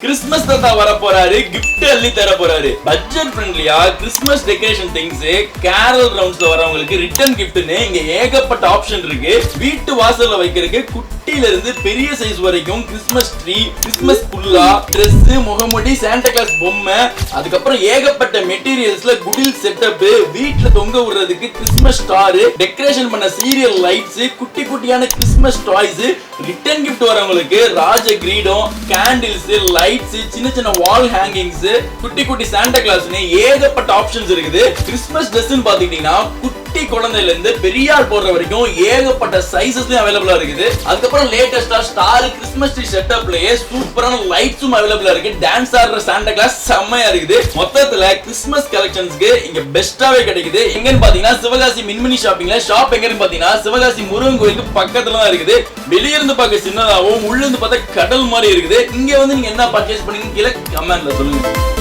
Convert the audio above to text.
Christmas தாத்தா வர போறாரு கிஃப்ட் அள்ளி தர போறாரு பட்ஜெட் ஃப்ரெண்ட்லியா கிறிஸ்மஸ் டெக்கரேஷன் திங்ஸ் கேரல் ரவுண்ட்ஸ்ல வரவங்களுக்கு ரிட்டர்ன் கிஃப்ட்னு இங்க ஏகப்பட்ட ஆப்ஷன் இருக்கு. வீட்டு வாசல்ல வைக்கிறதுக்கு குட்டில இருந்து பெரிய சைஸ் வரைக்கும் கிறிஸ்மஸ் ட்ரீ கிறிஸ்மஸ் புல்லா Dress முகமுடி சாண்டா கிளாஸ் பொம்மை அதுக்கப்புறம் ஏகப்பட்ட மெட்டீரியல்ஸ்ல குடில் செட்டப் வீட்டுல தொங்க விடுறதுக்கு கிறிஸ்மஸ் ஸ்டார் டெக்கரேஷன் பண்ண சீரியல் லைட்ஸ் குட்டி குட்டியான கிறிஸ்மஸ் டாய்ஸ் ரிட்டர்ன் கிஃப்ட் வரவங்களுக்கு ராஜ கிரீடம் கேண்டில்ஸ் லைட்ஸ் சின்ன சின்ன வால் ஹேங்கிங்ஸ் குட்டி குட்டி சாண்டா கிளாஸ்னு ஏகப்பட்ட ஆப்ஷன்ஸ் இருக்குது. கிறிஸ்மஸ் ட்ரெஸ்னு பாத்துக்கிட்டீங்கன்னா குட்டி குழந்தையில இருந்து பெரியார் போடுற வரைக்கும் ஏகப்பட்ட சைசஸ்லயும் அவைலபிளா இருக்குது. அதுக்கப்புறம் லேட்டஸ்டா ஸ்டார் கிறிஸ்மஸ் ட்ரீ செட்டப்லயே சூப்பரான லைட்ஸும் அவைலபிளா இருக்கு. டான்ஸ் ஆடுற சாண்டா கிளாஸ் செம்மையா இருக்குது. மொத்தத்துல கிறிஸ்மஸ் கலெக்ஷன்ஸ்க்கு இங்க பெஸ்டாவே கிடைக்குது. எங்கன்னு பாத்தீங்கன்னா சிவகாசி மின்மினி ஷாப்பிங்ல ஷாப் எங்கன்னு பாத்தீங்கன்னா சிவகாசி முருகன் கோயிலுக்கு பக்கத்துல தான் இருக்குது. வெளியிருந்து பார்க்க சின்னதாகவும் உள்ள இருந்து பார்த்தா கடல் மாதிரி இருக்குது. இங்க வந்து நீங்க என்ன பர்ச்சேஸ் பண்ணீங்கன்னு கீழே கமெண்ட்ல சொல்லுங்க.